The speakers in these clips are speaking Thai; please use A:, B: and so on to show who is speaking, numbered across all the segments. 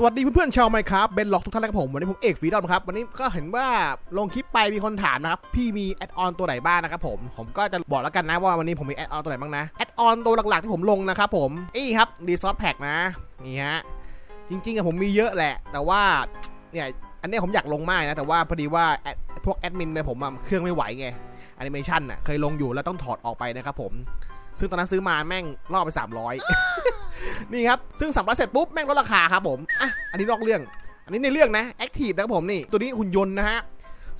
A: สวัสดีเพื่อนๆชาวไมครับเบนล็อกทุกท่านนะครับผม วันนี้ผมเอกฟีดอมครับ วันนี้ก็เห็นว่าลงคลิปไปมีคนถามนะครับ พี่มีแอดออนตัวไหนบ้างนะครับผม ผมก็จะบอกแล้วกันนะว่าวันนี้ผมมีแอดออนตัวไหนบ้างนะ แอดออนตัวหลักๆที่ผมลงนะครับผมนี่ครับดีซอสแพ็กนะ นี่ฮะ จริงๆอะผมมีเยอะแหละ แต่ว่าเนี่ยอันนี้ผมอยากลงมากนะ แต่ว่าพอดีว่าพวกแอดมินเนี่ยผมเครื่องไม่ไหวไงแอนิเมชันอะเคยลงอยู่แล้วต้องถอดออกไปนะครับผม ซึ่งตอนนั้นซื้อมาแม่งล่อไป 300 นี่ครับ ซึ่งสั่งมาเสร็จปุ๊บ แม่งลดราคาครับผม อะ อันนี้นอกเรื่อง อันนี้ในเรื่องนะ Active นะครับผมนี่ ตัวนี้หุ่นยนต์นะฮะ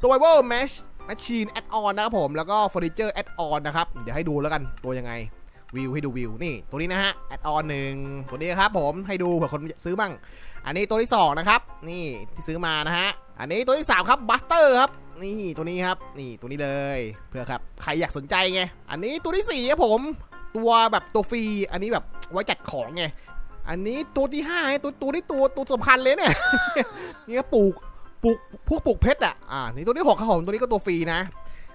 A: Survival Mesh Machine Add-on นะครับผม แล้วก็ Furniture Add-on นะครับ เดี๋ยวให้ดูแล้วกัน ตัวยังไง วิวให้ดูวิว นี่ ตัวนี้นะฮะ Add-on หนึ่งตัวนี้ครับผม ให้ดูเผื่อคนซื้อบ้าง อันนี้ตัวที่2นะครับ นี่ที่ซื้อมานะฮะ อันนี้ตัวที่3ครับ Buster ครับนี่ตัวนี้ครับ นี่ตัวนี้เลยเพื่อครับ ใครอยากสนใจไง อันนี้ตัวที่สี่ครับผม ตัวแบบตัวฟรี อันนี้แบบ ไว้จัดของไง อันนี้ตัวที่ห้าตัวตัวนี้ตัวตัวสำคัญเลยเนี่ยนี่ก็ปลูกปลูกพวกปลูกเพชรอะ อ่า นี่ตัวที่หกครับผมตัวนี้ก็ตัวฟรีนะ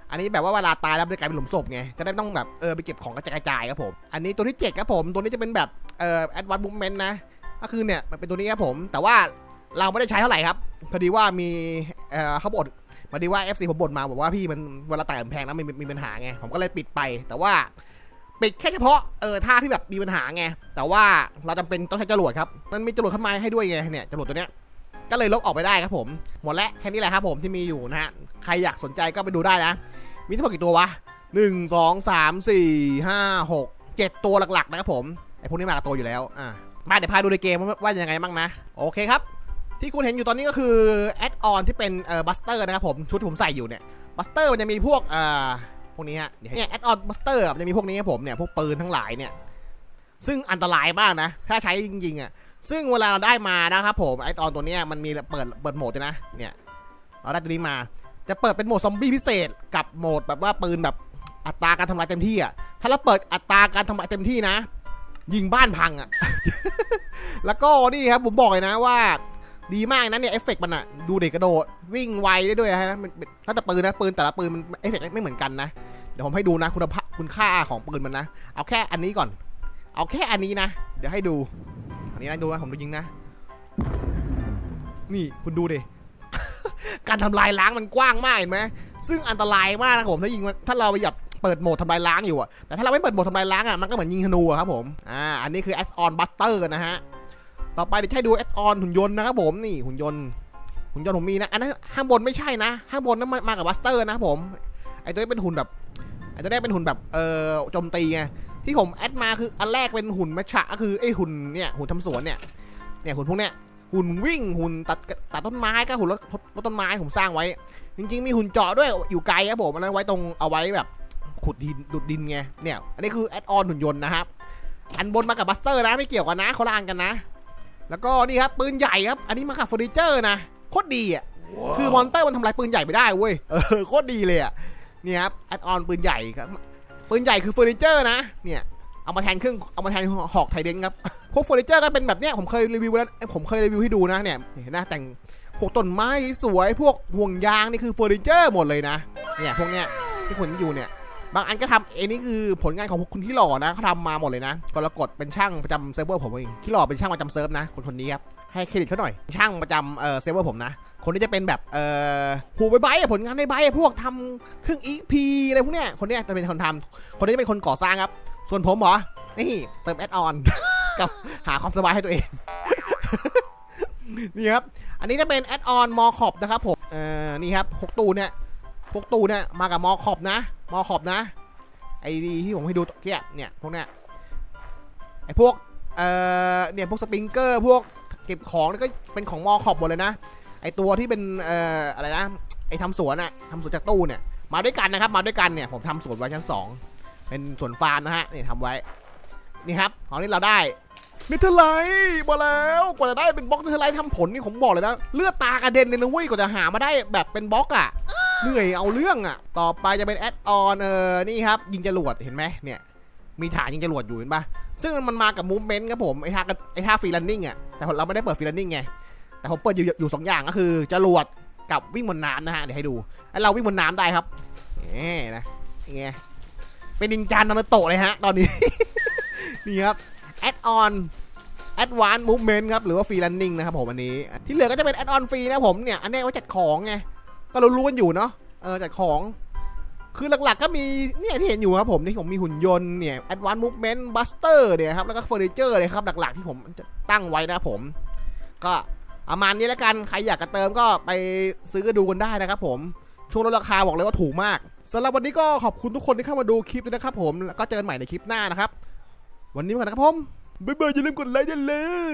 A: อันนี้แบบว่าเวลาตายแล้วมันจะกลายเป็นหลุมศพไง จะได้ต้องแบบเออไปเก็บของกระจายครับผม อันนี้ตัวที่เจ็ดครับผม ตัวนี้จะเป็นแบบเอ่อ advanced movement นะ ก็คือเนี่ยมันเป็นตัวนี้ครับผม แต่ว่าเราไม่ได้ใช้เท่าไหร่ครับ พอดีว่ามีเอ่อเขาบ่นพอดีว่า FC ผมบ่นมาบอกว่าพี่มันเวลาตายมันแพงแล้วมีมีปัญหาไง ผมก็เลยปิดไป แต่ว่า ปิดแค่เฉพาะเออท่าที่แบบมีปัญหาไง แต่ว่าเราจำเป็นต้องใช้จรวดครับ มันมีจรวดข้างในให้ด้วยไงเนี่ยจรวดตัวเนี้ย ก็เลยลบออกไปได้ครับผม หมดแล้วแค่นี้แหละครับผมที่มีอยู่นะฮะ ใครอยากสนใจก็ไปดูได้นะ มีทั้งหมดกี่ตัววะหนึ่งสองสามสี่ห้าหกเจ็ดตัวหลักๆนะครับผม ไอพวกนี้มากับตัวอยู่แล้ว อะ มาเดี๋ยวพาดูในเกมว่าว่ายังไงบ้างนะ โอเคครับ ที่คุณเห็นอยู่ตอนนี้ก็คือแอดออนที่เป็นเอ่อบัสเตอร์นะครับผม ชุดที่ผมใส่อยู่เนี่ย บัสเตอร์มันจะมีพวกเอ่อ พวกนี้ฮะเนี่ยแอดออนบัสเตอร์จะมีพวกนี้ครับผมเนี่ยพวกปืนทั้งหลายเนี่ยซึ่งอันตรายมากนะ ถ้าใช้จริงๆอะซึ่งเวลาเราได้มานะครับผมไอตอนตัวเนี้ยมันมีเปิดเปิดโหมดด้วยนะเนี่ยเราได้ตัวนี้มาจะเปิดเป็นโหมดซอมบี้พิเศษกับโหมดแบบว่าปืนแบบอัตราการทำลายเต็มที่อะถ้าเราเปิดอัตราการทำลายเต็มที่นะ ยิงบ้านพังอะแล้วก็นี่ครับผมบอกเลยนะว่า ดีมากนะเนี่ยเอฟเฟกต์มันอะดูเด็กกระโดด วิ่งไวได้ด้วยฮะมันถ้าแต่ปืนนะปืนแต่ละปืนมันเอฟเฟกต์ไม่เหมือนกันนะ เดี๋ยวผมให้ดูนะคุณภาพคุณค่าของปืนมันนะ เอาแค่อันนี้ก่อน เอาแค่อันนี้นะ เดี๋ยวให้ดู อันนี้นะดูนะผมดูยิงนะ นี่คุณดูดิ การทำลายล้างมันกว้างมากเห็นไหมซึ่งอันตรายมากนะผมถ้ายิงถ้าเราไปหยับเปิดโหมดทำลายล้างอยู่อะแต่ถ้าเราไม่เปิดโหมดทำลายล้างอะมันก็เหมือนยิงธนูอะครับผม อ่า อันนี้คือ a d on butter นะฮะ ต่อไปเดี๋ยวให้ดู a d on หุ่นยนต์นะครับผมนี่หุ่นยนต์หุ่นยนต์ผมมีนะอันนั้นข้างบนไม่ใช่นะข้างบนนั้นมามากับบัสเตอร์นะครับผมไอตัวนี้เป็นหุ่นแบบไอตัวนี้เป็นหุ่นแบบเอ่อโจมตีไงที่ผมแอดมาคืออันแรกเป็นหุ่นแมชชะก็คือไอหุ่นเนี่ยหุ่นทำสวนเนี่ยเนี่ยหุ่นพวกเนี้ยหุ่นวิ่งหุ่นตัดตัดต้นไม้ก็หุ่นรถรถต้นไม้ผมสร้างไว้ จริง ๆ มีหุ่นเจาะด้วยอยู่ไกลครับผมอันนั้นไว้ตรงเอาไว้แบบขุดดินดุดดินไงเนี่ยอันนี้คือแอดออนหุ่นยนต์นะครับอันบนมากับบัสเตอร์นะไม่เกี่ยวกันนะคนละอันกันนะ แล้วก็นี่ครับปืนใหญ่ครับ อันนี้มากับเฟอร์นิเจอร์นะโคตรดีอะคือมอนเตอร์มันทำลายปืนใหญ่ไม่ได้เว้ยเออโคตรดีเลยอะเนี่ยครับแอดออนปืนใหญ่ครับปืนใหญ่คือเฟอร์นิเจอร์นะเนี่ยเอามาแทนเครื่องเอามาแทนหอกไทเด้งครับพวกเฟอร์นิเจอร์ก็เป็นแบบเนี้ยผมเคยรีวิวแล้วผมเคยรีวิวให้ดูนะเนี่ยเห็นนะแต่งพวกต้นไม้สวยพวกห่วงยางนี่คือเฟอร์นิเจอร์หมดเลยนะเนี่ยพวกเนี้ยที่คุณอยู่เนี่ย บางอันก็ทำเองนี่คือผลงานของคุณที่หล่อนะเขาทำมาหมดเลยนะกรกฎเป็นช่างประจำเซิร์ฟเวอร์ผมเองที่หล่อเป็นช่างประจำเซิร์ฟนะคนคนนี้ครับให้เครดิตเขาหน่อย ช่างประจำเอ่อเซิร์ฟเวอร์ผมนะ คนนี้จะเป็นแบบเอ่อหูใบใบผลงานในใบพวกทำเครื่องอีพีอะไรพวกเนี้ยคนเนี้ยจะเป็นคนทำคนนี้จะเป็นคนก่อสร้างครับ ส่วนผมเหรอนี่เติมแอดออนกับหาความสบายให้ตัวเองนี่ครับ อันนี้จะเป็นแอดออนมอขอบนะครับผม เอ่อ นี่ครับหกตู้เนี่ย พวกตู้เนี่ยมากับมอขอบนะ มอขอบนะ ไอ้ดีที่ผมให้ดูเกียเนี่ยพวกเนี้ยไอ้พวกเอ่อเนี่ยพวกสปริงเกอร์พวกเก็บของนี่ก็เป็นของมอขอบหมดเลยนะ ไอตัวที่เป็นเอ่ออะไรนะ ไอทำสวนอะทำสวนจากตู้เนี่ย มาด้วยกันนะครับ มาด้วยกันเนี่ยผมทำสวนไว้ชั้นสองเป็นสวนฟาร์มนะฮะนี่ทำไว้ นี่ครับของนี้เราได้เนเธอร์ไลท์มาแล้วกว่าจะได้เป็นบล็อกเนเธอร์ไลท์ทำผลนี่ผมบอกเลยนะ เลือดตากระเด็นเลยนะเว้ยกว่าจะหามาได้แบบเป็นบล็อกอะ เหนื่อยเอาเรื่องอะ ต่อไปจะเป็นแอดออนเออนี่ครับ ยิงจรวดเห็นไหมเนี่ย มีฐานยิงจรวดอยู่เห็นปะซึ่งมันมากับมูฟเมนต์ครับผม ไอ้ท่าไอ้ท่าฟรีลันนิ่งอะ แต่เราไม่ได้เปิดฟรีลันนิ่งไง แต่ผมเปิดอยู่อยู่สองอย่างก็คือจรวดกับวิ่งบนน้ำนะฮะ เดี๋ยวให้ดูไอ้เราวิ่งบนน้ำได้ครับนี่นะนี่ไงเป็นนินจานารโตะเลยฮะ ตอนนี้ นี่ครับแอดออน Advanced Movement ครับ หรือว่า Free Running นะครับผมอันนี้ ที่เหลือก็จะเป็น Add-on ฟรีนะผมเนี่ย อันนี้ไว้จัดของไง ก็เรารู้กันอยู่เนาะเออจัดของ คือหลักๆก็มีเนี่ยที่เห็นอยู่ครับผมที่ผมมีหุ่นยนต์เนี่ย Advanced Movement Buster เนี่ยครับแล้วก็เฟอร์นิเจอร์เลยครับหลักๆที่ผมตั้งไว้นะครับผม ก็ประมาณนี้แล้วกันใครอยากจะเติมก็ไปซื้อดูกันได้นะครับผมช่วงลดราคาบอกเลยว่าถูกมากสำหรับวันนี้ก็ขอบคุณทุกคนที่เข้ามาดูคลิปด้วยนะครับผมแล้วก็เจอกันใหม่ในคลิปหน้านะครับ วันนี้ไปก่อนนะครับผมบ๊ายบายอย่าลืมกดไลค์กันเลย